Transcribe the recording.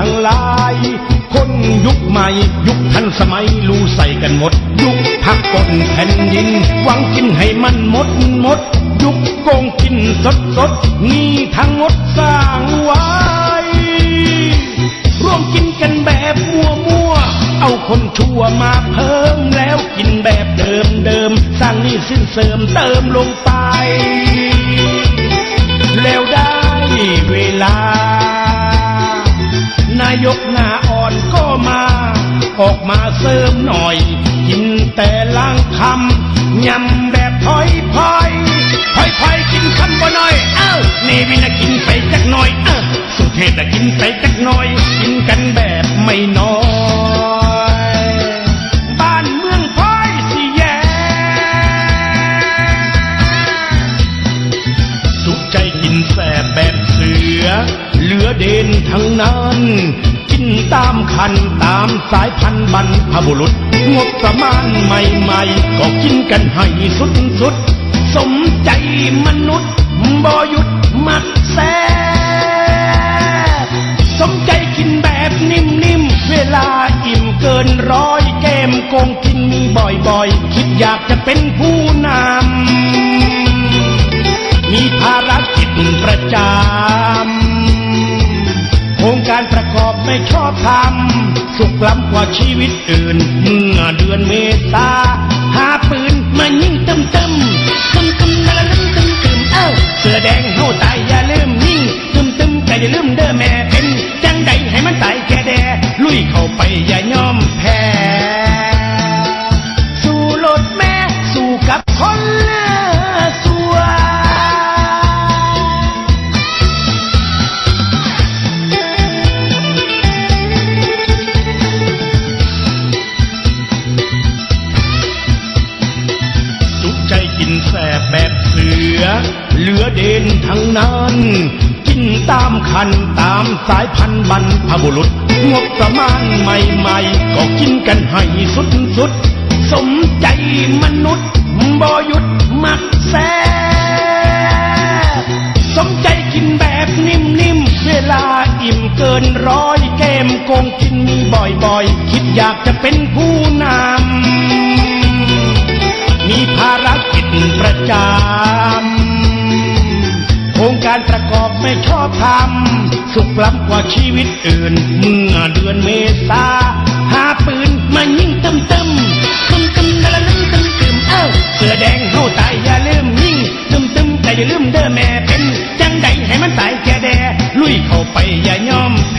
ยังไล่คนยุคใหม่ ยุคทันสมัยรู้ใส่กันหมด ยุคพักก่อนแผ่นดิน หวังกินให้มันหมดหมด ยุคโกงกินสดสดนี่ทั้งหมดสร้างไว้ ร่วมกินกันแบบมัวมัวๆเอาคนชั่วมาเพิ่มแล้วกินแบบเดิมเดิมสร้างนี่สิ้นเสริมเติมลงไป แล้วได้เวลาายกหน้าอ่อนก็มา ออกมาเสริมหน่อย กินแต่ล้างคำยำแบบถอยพอยถอยพอยกินคำบ่น้อย เอ้าเนวินะกินไปจักหน่อย เอ้าสุเทพะกินไปจักหน่อย กินกันแบบไม่น้อย เหลือเด่นทั้งนั้น กินตามคันตามสายพันธุ์บรรพบุรุษ งบประมาณใหม่ๆ ก็กินกันให้สุดๆสมใจมนุษย์บ่หยุดมักแซบสมใจกินแบบนิ่มๆ เวลาอิ่มเกินร้อยแก้มโกงกินมีบ่อยๆ คิดอยากจะเป็นผู้นำ ไม่ชอบทำสุขล้ำกว่าชีวิตอื่น เมื่อเดือนเมษาหาปืนมายิงตึมตึม เหลือเด่นทั้งนั้น กินตามคันตามสายพันธุ์บรรพบุรุษงบประมาณใหม่ๆ ก็กินกันให้สุดๆสมใจมนุษย์บ่หยุดมักแซบสมใจกินแบบนิ่มๆ เวลาอิ่มเกินร้อยแก้มโกงกินมีบ่อยๆ คิดอยากจะเป็นผู้ การประกอบไม่ชอบทำสุขล้ำกว่าชีวิตอื่น เมื่อเดือนเมษาหาปืนมายิงตึมตึมตึมตึมละละลึมตึมตึมเอ้าเสื้อแดงเฮาตายอย่าลืมยิงตึมตึมแต่อย่าลืมเด้อแม่เป็นจังใดให้มันตายแค่แดลุยเข้าไปอย่าย่อมแพ